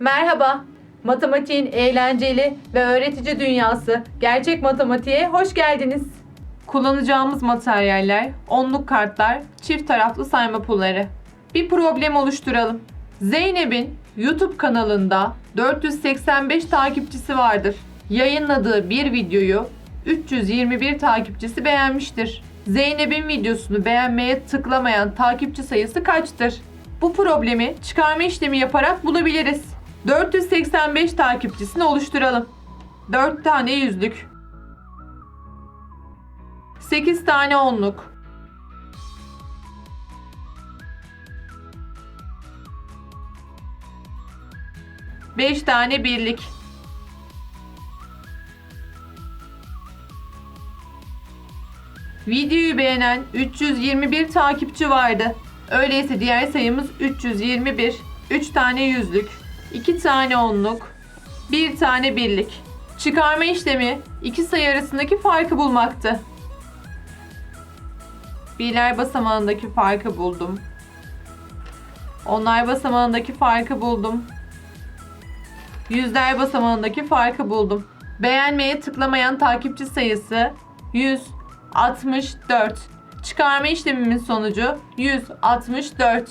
Merhaba. Matematiğin eğlenceli ve öğretici dünyası gerçek matematiğe hoş geldiniz. Kullanacağımız materyaller onluk kartlar, çift taraflı sayma pulları. Bir problem oluşturalım. Zeynep'in YouTube kanalında 485 takipçisi vardır. Yayınladığı bir videoyu 321 takipçisi beğenmiştir. Zeynep'in videosunu beğenmeye tıklamayan takipçi sayısı kaçtır? Bu problemi çıkarma işlemi yaparak bulabiliriz. 485 takipçisini oluşturalım. 4 tane yüzlük. 8 tane onluk. 5 tane birlik. Videoyu beğenen 321 takipçi vardı. Öyleyse diğer sayımız 321. 3 tane yüzlük, 2 tane onluk, 1 tane birlik. Çıkarma işlemi iki sayı arasındaki farkı bulmaktı. Birler basamağındaki farkı buldum. Onlar basamağındaki farkı buldum. Yüzler basamağındaki farkı buldum. Beğenmeye tıklamayan takipçi sayısı 164. Çıkarma işlemimin sonucu 164.